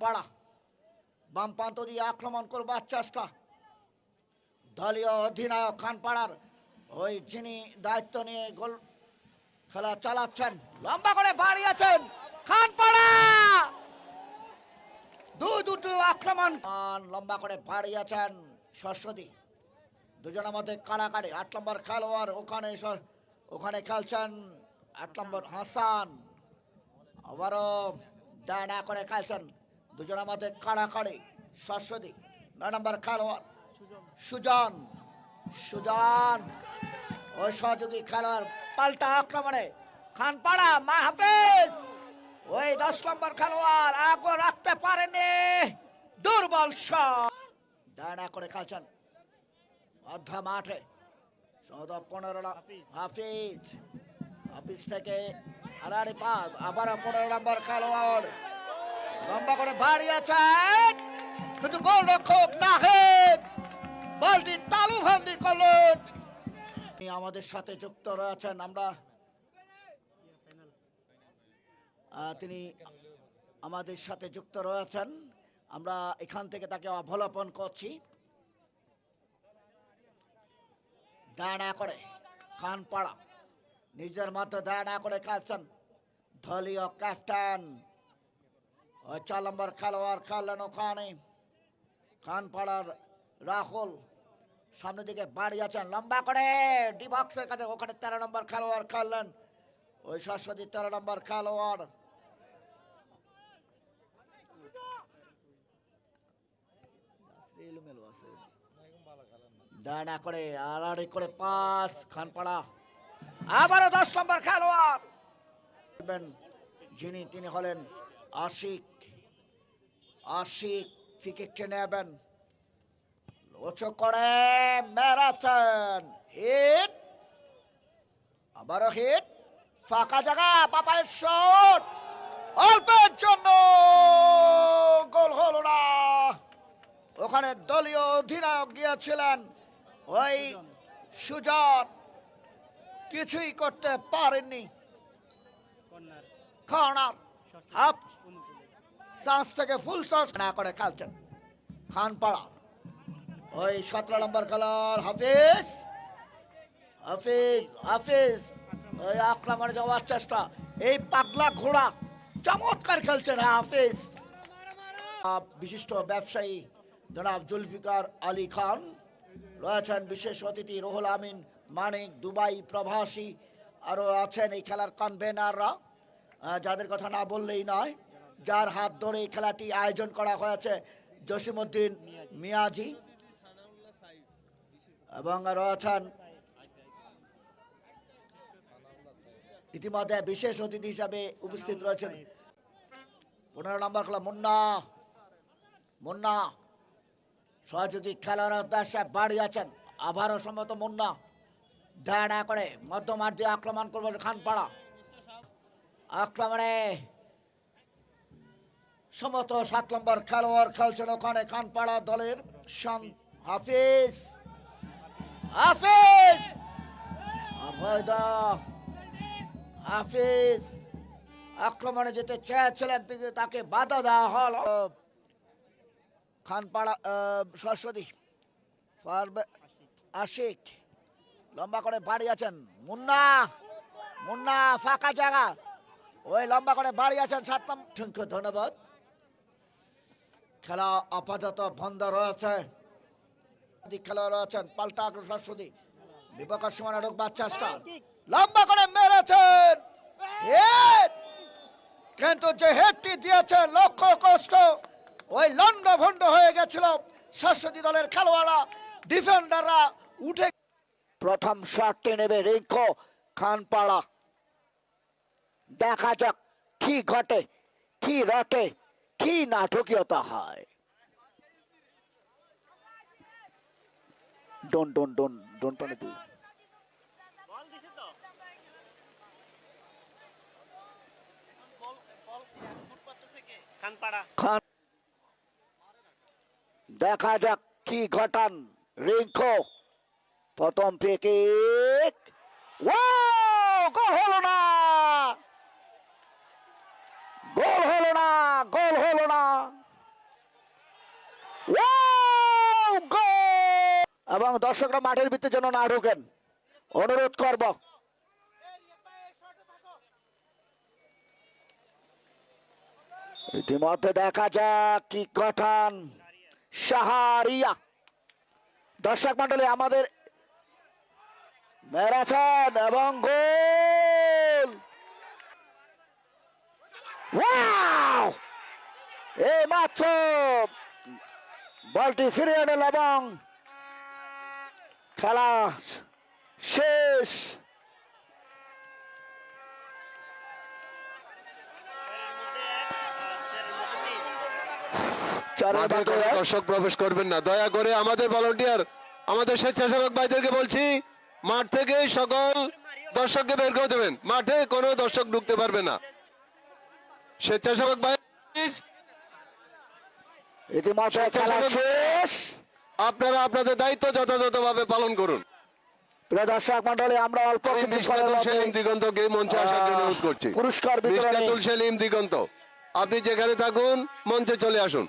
খানপাড়া বাম প্রান্ত দিয়ে আক্রমণ করবার চেষ্টা। দলীয় অধিনায়ক খানপাড়ার ওই যিনি দায়িত্ব নিয়ে গোল খেলা চালাচ্ছেন, লম্বা করে বাড়িয়েছেন খানপাড়া। দু দুটো আক্রমণ। লম্বা করে বাড়িয়েছেন সরস্বতী। দুজনের মধ্যে কাড়াকাড়ি আট নম্বর খেলোয়াড় ওখানে ওখানে খেলছেন আট নম্বর হাসান। আবারও ডানা করে খেলছেন। দুজনের মধ্যে কাড়াকাড়ি সরস্বতী নয় নম্বর খেলোয়াড় সুজন সুজন ওই সহযোগী খেলোয়াড় পাল্টা আক্রমণে খানপাড়া মাহফিজ ওই দশ নম্বর খেলোয়াড় আগো রাখতে পারেনি দুর্বল শট করে খেলছেন অর্ধা মাঠে চৌদ্দ পনেরো হাফিজ। হাফিজ থেকে আড়াড়ি পাস আবার পনেরো নম্বর খেলোয়াড় করে বাড়িয়েছেন কিন্তু গোল রক্ষক নাহেদ। বলটি তালু ভান্দি করলেন। আমাদের সাথে যুক্ত রয়েছেন। আমরা তিনি আমাদের সাথে যুক্ত রয়েছেন। আমরা এখান থেকে তাকে অবলোপন করছি। দাঁড়া করে খানপাড়া নিজের মতো দাঁড়া করে খেলছেন। দলীয় ক্যাপ্টেন। নম্বর খেলোয়াড় খেললেন ওখানে। খানপাড়ার রাহুল সামনের দিকে বাড়ি আছেন লম্বা করে ডি বক্সের কাছে ওখানে তেরো নম্বর খেলোয়াড় খেললেন ওই সরস্বতী তেরো নম্বর খেলোয়াড়। ডানা করে আড়াড়ি করে পাস খানপাড়া। আবারও দশ নম্বর খেলোয়াড়। যিনি, তিনি হলেন আশিক আশিক ফিকে নেবেন। উঁচু করে মেরাছেন হিট। আবারও হিট ফাঁকা জায়গা বাপায়ের শট। অল্পের জন্য গোল হলো না। ওখানে দলীয় অধিনায়ক গিয়েছিলেন ওই সুজন। কিছুই করতে পারেননি। কর্নার। হাফ চান্স থেকে ফুল চান্স না করে খেলছেন খানপাড়া। ওই সতেরো নম্বর খেলোয়াড় হাফিজ। হাফিজ হাফিজ। ওই আক্রমণে যাওয়ার চেষ্টা। এই পাগলা ঘোড়া, চমৎকার খেলছেন হাফিজ। বিশিষ্ট ব্যবসায়ী, জনাব জুলফিকার আলী খান। রয়েছেন বিশেষ অতিথি, রুহুল আমিন, মানিক, দুবাই প্রবাসী। আরও আছেন এই খেলার কনভেনাররা যাদের কথা না বললেই নয়, যার হাত ধরে এই খেলাটি আয়োজন করা হয়েছে, জসিমউদ্দিন মিয়াজি এবং রয়েছেন ইতিমধ্যে বিশেষ অতিথি হিসাবে উপস্থিত রয়েছেন। পনেরো নম্বর খেলা, মুন্না। মুন্না, সহযোগী খেলার উদ্দেশ্যে বাড়ি আছেন আবারও সম্মত মুন্না। দাঁড়া করে মধ্যমাঠ দিয়ে আক্রমণ করবে খানপাড়া। আক্রমণে। সমত সাত নম্বর খেলোয়াড় খেলছেন ওখানে খানপাড়া দলের হাফিজ। হাফিজ! হাফিজ! আক্রমণে যেতে চেয়েছিলেন কিন্তু তাকে বাধা দেওয়া হল। খানপাড়া সরস্বতী আশিক, লম্বা করে বাড়ি আছেন। মুন্না মুন্না, ফাঁকা জায়গা। ওই লম্বা করে বাড়ি আছেন সাত অসংখ্য ধন্যবাদ। খেলা আপাতত বন্ধ রয়েছে। খেলোয়াড় পাল্টা সীমানা লম্বা করে মেরেছেন। কিন্তু যে হেডটি দিয়েছে লক্ষ্য কষ্ট। ওই লন্ড ভন্ড হয়ে গেছিল সরস্বতী দলের খেলোয়াড়রা ডিফেন্ডাররা। উঠে প্রথম শটটি নেবে রিঙ্কো খানপাড়া। দেখা যাক কি ঘটে কি রটে কি নাটকীয়তা হয়। ডন ডন ডন ডন পানে তুই। দেখা যাক কি ঘটান রিঙ্কো প্রথম থেকে গোল হলো না গোল হলো না গোল হলো না এবং দর্শকরা মাঠের ভিতরে যেন না ঢোকেন। অনুরোধ করব। ইতিমধ্যে দেখা যাক কি গঠন। সাহারিয়া। দর্শক মন্ডলী আমাদের ম্যারাথন এবং গোল! এই মাত্র বলটি ফিরিয়ে এল এবং খেলা শেষ। দর্শক প্রবেশ করবেন না। দয়া করে আমাদের ভলান্টিয়ার আমাদের স্বেচ্ছাসেবক ভাইদেরকে বলছি মাঠ থেকে সকল দর্শককে বের করে দেবেন। মাঠে কোনো দর্শক ঢুকতে পারবে না। স্বেচ্ছাসেবক ভাই ইতিমধ্যে শেষ। আপনারা আপনাদের দায়িত্ব যথাযথভাবে পালন করুন। প্রিয় দর্শক মন্ডলী আমরা অল্প আমি কিছুক্ষণের মিশকাতুল মধ্যে সেলিম দিগন্তকে মঞ্চে আসার জন্য অনুরোধ করছি। পুরস্কার সেলিম দিগন্ত আপনি যেখানে থাকুন মঞ্চে চলে আসুন।